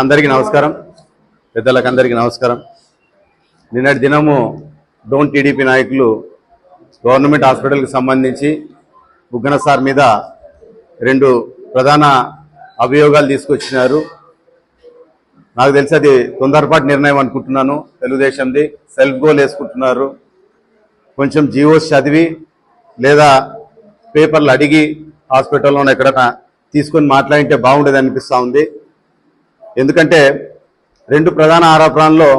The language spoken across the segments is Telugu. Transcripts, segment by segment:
అందరికీ నమస్కారం. పెద్దలకు అందరికీ నమస్కారం. నిన్నటి దినము డోన్ టీడీపీ నాయకులు గవర్నమెంట్ హాస్పిటల్కి సంబంధించి బుగ్గన సార్ మీద రెండు ప్రధాన అభియోగాలు తీసుకొచ్చినారు. నాకు తెలిసి అది తొందరపాటు నిర్ణయం అనుకుంటున్నాను. తెలుగుదేశంది సెల్ఫ్ గోల్ వేసుకుంటున్నారు. కొంచెం జీవోస్ చదివి లేదా పేపర్లు అడిగి హాస్పిటల్లో ఎక్కడైనా తీసుకొని మాట్లాడింటే బాగుండేది అనిపిస్తూ ఉంది. ఎందుకంటే రెండు ప్రధాన ఆరోపణల్లో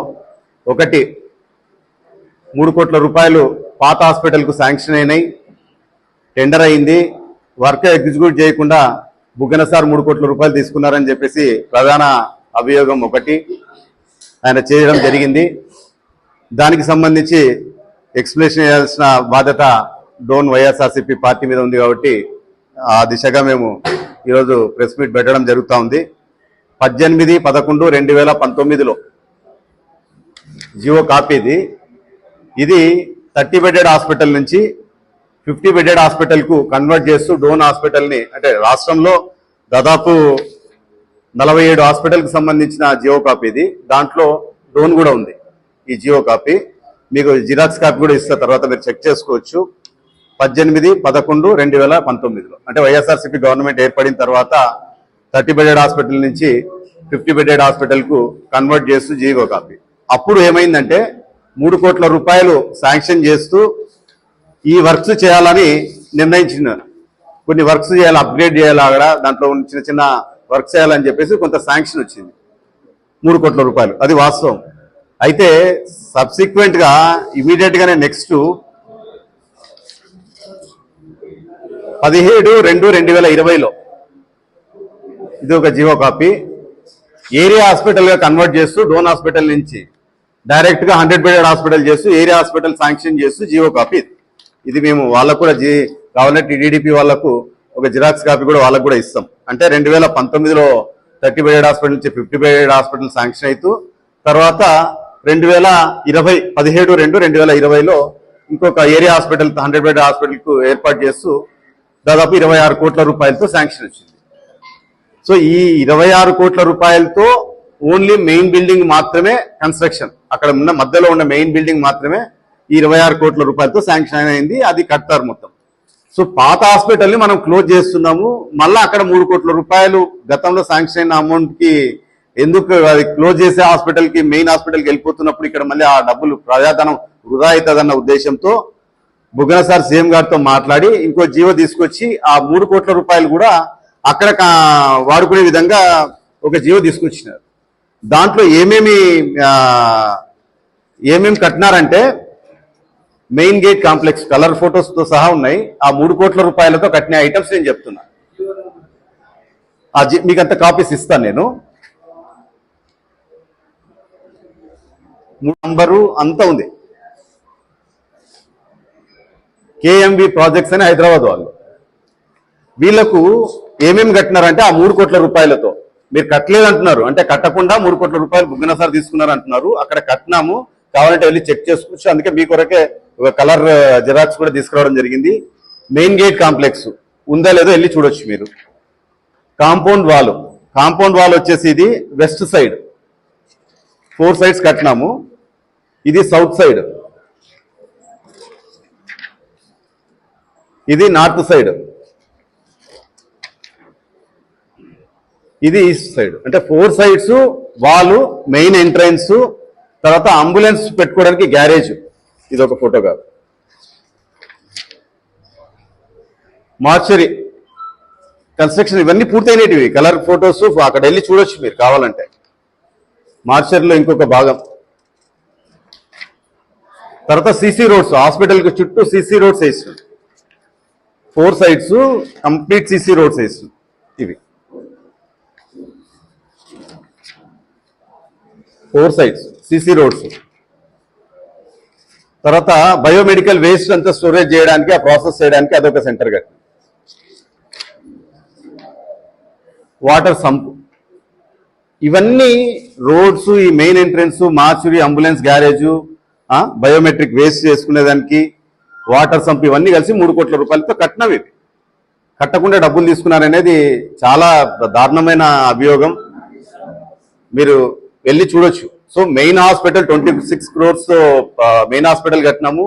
ఒకటి మూడు కోట్ల రూపాయలు పాత హాస్పిటల్కు శాంక్షన్ అయినాయి టెండర్ అయింది. వర్క్ ఎగ్జిక్యూట్ చేయకుండా బుగ్గన సార్ మూడు కోట్ల రూపాయలు తీసుకున్నారని చెప్పేసి ప్రధాన అభియోగం ఒకటి ఆయన చేయడం జరిగింది. దానికి సంబంధించి ఎక్స్ప్లెనేషన్ చేయాల్సిన బాధ్యత డోన్ వైఎస్ఆర్సీపీ పార్టీ మీద ఉంది కాబట్టి ఆ దిశగా మేము ఈరోజు ప్రెస్ మీట్ పెట్టడం జరుగుతూ ఉంది. పద్దెనిమిది పదకొండు రెండు వేల పంతొమ్మిదిలో. జియో కాపీది ఇది. థర్టీ బెడెడ్ హాస్పిటల్ నుంచి ఫిఫ్టీ బెడెడ్ హాస్పిటల్కు కన్వర్ట్ చేస్తూ డోన్ హాస్పిటల్ని అంటే రాష్ట్రంలో దాదాపు నలభై ఏడు హాస్పిటల్కి సంబంధించిన జియో కాపీ ఇది. దాంట్లో డోన్ కూడా ఉంది ఈ జియో కాపీ. మీకు జిరాక్స్ కాపీ కూడా ఇస్తే తర్వాత మీరు చెక్ చేసుకోవచ్చు. పద్దెనిమిది పదకొండు రెండు వేల పంతొమ్మిదిలో. అంటే వైఎస్ఆర్సీపీ గవర్నమెంట్ ఏర్పడిన తర్వాత థర్టీ బెడెడ్ హాస్పిటల్ నుంచి ఫిఫ్టీ బెడెడ్ హాస్పిటల్కు కన్వర్ట్ చేస్తూ జీవో కాపీ. అప్పుడు ఏమైందంటే మూడు కోట్ల రూపాయలు శాంక్షన్ చేస్తూ ఈ వర్క్స్ చేయాలని నిర్ణయించిన కొన్ని వర్క్స్ చేయాలి అప్గ్రేడ్ చేయాలి అక్కడ దాంట్లో ఉన్న చిన్న చిన్న వర్క్ చేయాలని చెప్పేసి కొంత శాంక్షన్ వచ్చింది. మూడు కోట్ల రూపాయలు అది వాస్తవం. అయితే సబ్సిక్వెంట్గా ఇమీడియట్గానే నెక్స్ట్ పదిహేడు రెండు రెండు వేల ఇరవైలో ఇది ఒక జియో కాపీ. ఏరియా హాస్పిటల్గా కన్వర్ట్ చేస్తూ డోన్ హాస్పిటల్ నుంచి డైరెక్ట్గా హండ్రెడ్ బెడెడ్ హాస్పిటల్ చేస్తూ ఏరియా హాస్పిటల్ శాంక్షన్ చేస్తూ జియో కాపీ ఇది. మేము వాళ్ళకు కూడా జీ కావాలంటే టీడీపీ వాళ్ళకు ఒక జిరాక్స్ కాపీ కూడా వాళ్ళకు కూడా ఇస్తాం. అంటే రెండు వేల పంతొమ్మిదిలో థర్టీ బెడెడ్ హాస్పిటల్ నుంచి ఫిఫ్టీ బెడెడ్ హాస్పిటల్ శాంక్షన్ అవుతూ తర్వాత రెండు వేల ఇరవై పదిహేడు రెండు రెండు వేల ఇరవైలో ఇంకొక ఏరియా హాస్పిటల్ హండ్రెడ్ బెడ్ హాస్పిటల్కు ఏర్పాటు చేస్తూ దాదాపు ఇరవై ఆరు కోట్ల రూపాయలతో శాంక్షన్ వచ్చింది. సో ఈ ఇరవై ఆరు కోట్ల రూపాయలతో ఓన్లీ మెయిన్ బిల్డింగ్ మాత్రమే కన్స్ట్రక్షన్. అక్కడ ఉన్న మధ్యలో ఉన్న మెయిన్ బిల్డింగ్ మాత్రమే ఈ ఇరవై ఆరు కోట్ల రూపాయలతో శాంక్షన్ అయింది అది కడతారు మొత్తం. సో పాత హాస్పిటల్ని మనం క్లోజ్ చేస్తున్నాము. మళ్ళా అక్కడ మూడు కోట్ల రూపాయలు గతంలో శాంక్షన్ అయిన అమౌంట్కి ఎందుకు అది క్లోజ్ చేసే హాస్పిటల్కి మెయిన్ హాస్పిటల్కి వెళ్ళిపోతున్నప్పుడు ఇక్కడ మళ్ళీ ఆ డబ్బులు ప్రజాధనం వృధా అవుతుందన్న ఉద్దేశంతో బుగ్గన సార్ సీఎం గారితో మాట్లాడి ఇంకో జీవో తీసుకొచ్చి ఆ మూడు కోట్ల రూపాయలు కూడా అక్కడ వాడుకునే విధంగా ఒక జీవో తీసుకొచ్చినారు. దాంట్లో ఏమేమి ఏమేమి కట్టినారంటే మెయిన్ గేట్ కాంప్లెక్స్ కలర్ ఫొటోస్తో సహా ఉన్నాయి. ఆ మూడు కోట్ల రూపాయలతో కట్టిన ఐటమ్స్ నేను చెప్తున్నా. ఆ జి- మీకు అంత కాపీస్ ఇస్తాను నేను. నంబరు అంతా ఉంది. కేఎంబి ప్రాజెక్ట్స్ అని హైదరాబాద్ వాళ్ళు. వీళ్ళకు ఏమేమి కట్టినారంటే ఆ మూడు కోట్ల రూపాయలతో. మీరు కట్టలేదు అంటున్నారు అంటే కట్టకుండా మూడు కోట్ల రూపాయలు బుగ్గన సార్ తీసుకున్నారు అంటున్నారు అక్కడ కట్టినాము. కావాలంటే వెళ్ళి చెక్ చేసుకోవచ్చు అందుకే మీ కొరకే కలర్ జిరాక్స్ కూడా తీసుకురావడం జరిగింది. Main gate complex. ఉందా లేదో వెళ్ళి చూడొచ్చు మీరు. Compound wall. కాంపౌండ్ వాల్ వచ్చేసి ఇది వెస్ట్ సైడ్. ఫోర్ సైడ్స్ కట్టినాము. ఇది సౌత్ సైడ్. ఇది నార్త్ సైడ్. ఇది ఈస్ట్ సైడ్ అంటే ఫోర్ సైడ్స్ వాళ్ళు మెయిన్ ఎంట్రన్స్ తర్వాత అంబులెన్స్ పెట్టుకోవడానికి గ్యారేజ్ ఇది ఒక ఫోటో కాదు మార్చరీ కన్స్ట్రక్షన్ ఇవన్నీ పూర్తయినవి కలర్ ఫొటోస్ అక్కడ వెళ్ళి చూడొచ్చు మీరు కావాలంటే. మార్చరీలో ఇంకొక భాగం. తర్వాత సీసీ రోడ్స్ హాస్పిటల్కి చుట్టూ సీసీ రోడ్స్ వేస్తుంది four sides complete CC roads వేస్తుంది ఇవి. Four sides CC roads. తర్వాత బయోమెడికల్ వేస్ట్ అంతా స్టోరేజ్ చేయడానికి ఆ ప్రాసెస్ చేయడానికి అదొక సెంటర్ కట్టి. Water sump. ఇవన్నీ రోడ్స్ ఈ main entrance mortuary ambulance garage biometric waste చేసుకునేదానికి water sump ఇవన్నీ కలిసి మూడు కోట్ల రూపాయలతో కట్టినవి కట్టకుండా డబ్బులు తీసుకున్నారనేది చాలా దారుణమైన అభియోగం. మీరు వెళ్ళి చూడొచ్చు. So main hospital twenty six crores main hospital కట్టినాము.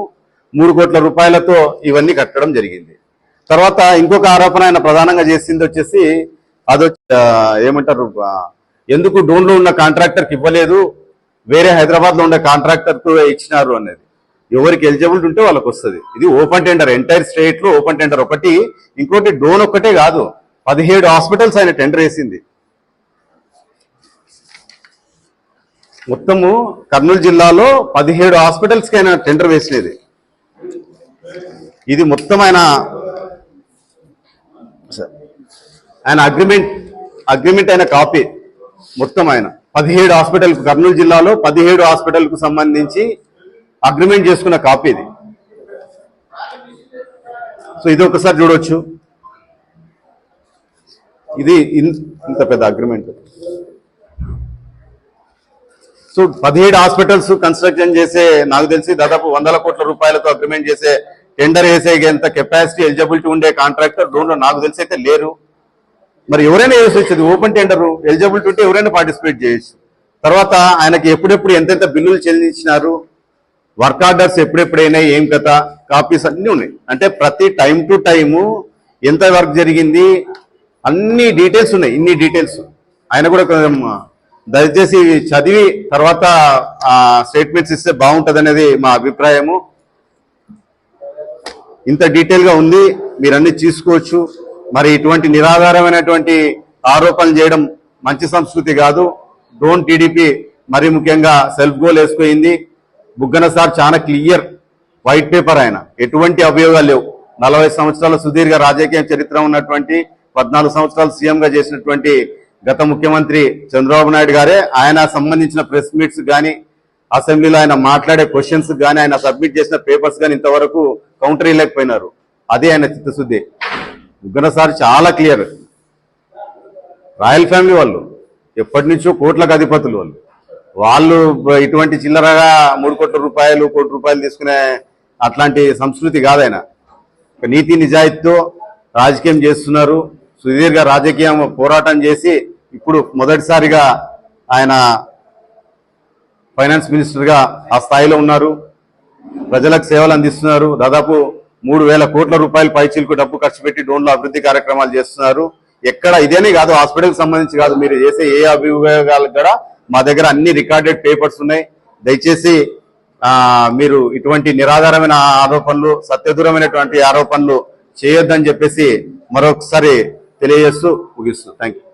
మూడు కోట్ల రూపాయలతో ఇవన్నీ కట్టడం జరిగింది. తర్వాత ఇంకొక ఆరోపణ ఆయన ప్రధానంగా చేసింది వచ్చేసి అది ఏమంటారు ఎందుకు డోన్లో ఉన్న కాంట్రాక్టర్కి ఇవ్వలేదు వేరే హైదరాబాద్లో ఉన్న ఉండే ఇచ్చినారు అనేది. ఎవరికి ఎలిజిబిలిటీ ఉంటే వాళ్ళకి వస్తుంది. ఇది ఓపెన్ టెండర్ ఎంటైర్ స్టేట్లో ఓపెన్ టెండర్ ఒకటి ఇంకోటి డోన్ ఒక్కటే కాదు. పదిహేడు హాస్పిటల్స్ ఆయన టెండర్ వేసింది. మొత్తము కర్నూలు జిల్లాలో పదిహేడు హాస్పిటల్స్కి ఆయన టెండర్ వేసినది. ఇది మొత్తం ఆయన ఆయన అగ్రిమెంట్ అగ్రిమెంట్ అయిన కాపీ మొత్తం ఆయన. పదిహేడు హాస్పిటల్ కర్నూలు జిల్లాలో పదిహేడు హాస్పిటల్కు సంబంధించి అగ్రిమెంట్ చేసుకున్న కాపీ ఇది. సో ఇది ఒకసారి చూడవచ్చు ఇది ఇంత పెద్ద అగ్రిమెంట్. సో పదిహేడు హాస్పిటల్స్ కన్స్ట్రక్షన్ చేసే నాకు తెలిసి దాదాపు వందల కోట్ల రూపాయలతో అగ్రిమెంట్ చేసే టెండర్ వేసే ఎంత కెపాసిటీ ఎలిజిబిలిటీ ఉండే కాంట్రాక్టర్ డోన్లో నాకు తెలిసి అయితే లేరు. మరి ఎవరైనా వేసి వచ్చేది ఓపెన్ టెండర్ ఎలిజిబిలిటీ ఉంటే ఎవరైనా పార్టిసిపేట్ చేయొచ్చు. తర్వాత ఆయనకి ఎప్పుడెప్పుడు ఎంతెంత బిల్లులు చెల్లించినారు? వర్క్ ఆర్డర్స్ ఎప్పుడెప్పుడైనా ఏం కథ? కాపీస్ అన్నీ ఉన్నాయి. అంటే ప్రతి టైం టు టైము ఎంత వర్క్ జరిగింది? అన్ని డీటెయిల్స్ ఉన్నాయి. ఇన్ని డీటెయిల్స్. ఆయన కూడా కొంచెం దయచేసి చదివి తర్వాత స్టేట్మెంట్స్ ఇస్తే బాగుంటుంది అనేది మా అభిప్రాయము. ఇంత డీటెయిల్గా ఉంది మీరన్నీ చూసుకోవచ్చు. మరి ఇటువంటి నిరాధారమైనటువంటి ఆరోపణలు చేయడం మంచి సంస్కృతి కాదు. డోన్ టీడీపీ మరి ముఖ్యంగా సెల్ఫ్ గోల్ వేసుకుంది బుగ్గన సార్ చాలా క్లియర్ వైట్ పేపర్ ఆయన. ఎటువంటి అభియోగాలు లేవు. నలభై సంవత్సరాల సుదీర్ఘ రాజకీయ చరిత్ర ఉన్నటువంటి పద్నాలుగు సంవత్సరాలు సీఎంగా చేసినటువంటి గత ముఖ్యమంత్రి చంద్రబాబు నాయుడు గారే ఆయన సంబంధించిన ప్రెస్ మీట్స్ కానీ అసెంబ్లీలో ఆయన మాట్లాడే క్వశ్చన్స్ కానీ ఆయన సబ్మిట్ చేసిన పేపర్స్ కానీ ఇంతవరకు కౌంటర్ ఇవ్వలేకపోయినారు అదే ఆయన చిత్తశుద్ధి. ముగ్గున సార్ చాలా క్లియర్. రాయల్ ఫ్యామిలీ వాళ్ళు ఎప్పటి నుంచో కోట్లకు అధిపతులు వాళ్ళు. వాళ్ళు ఇటువంటి చిల్లరగా మూడు కోట్ల రూపాయలు కోటి రూపాయలు తీసుకునే అట్లాంటి సంస్కృతి కాదైనా. నీతి నిజాయితీతో రాజకీయం చేస్తున్నారు. సుదీర్ఘ రాజకీయం పోరాటం చేసి ఇప్పుడు మొదటిసారిగా ఆయన ఫైనాన్స్ మినిస్టర్గా ఆ స్థాయిలో ఉన్నారు. ప్రజలకు సేవలు అందిస్తున్నారు. దాదాపు మూడు వేల కోట్ల రూపాయలు పైచీలకు డబ్బు ఖర్చు పెట్టి డోన్లో అభివృద్ధి కార్యక్రమాలు చేస్తున్నారు. ఎక్కడ ఇదేనే కాదు హాస్పిటల్కి సంబంధించి కాదు. మీరు చేసే ఏ అభియోగాలకు కూడా మా దగ్గర అన్ని రికార్డెడ్ పేపర్స్ ఉన్నాయి. దయచేసి మీరు ఇటువంటి నిరాధారమైన ఆరోపణలు సత్యదూరమైనటువంటి ఆరోపణలు చేయొద్దని చెప్పేసి మరొకసారి తెలియజేస్తూ ముగిస్తూ థ్యాంక్ యూ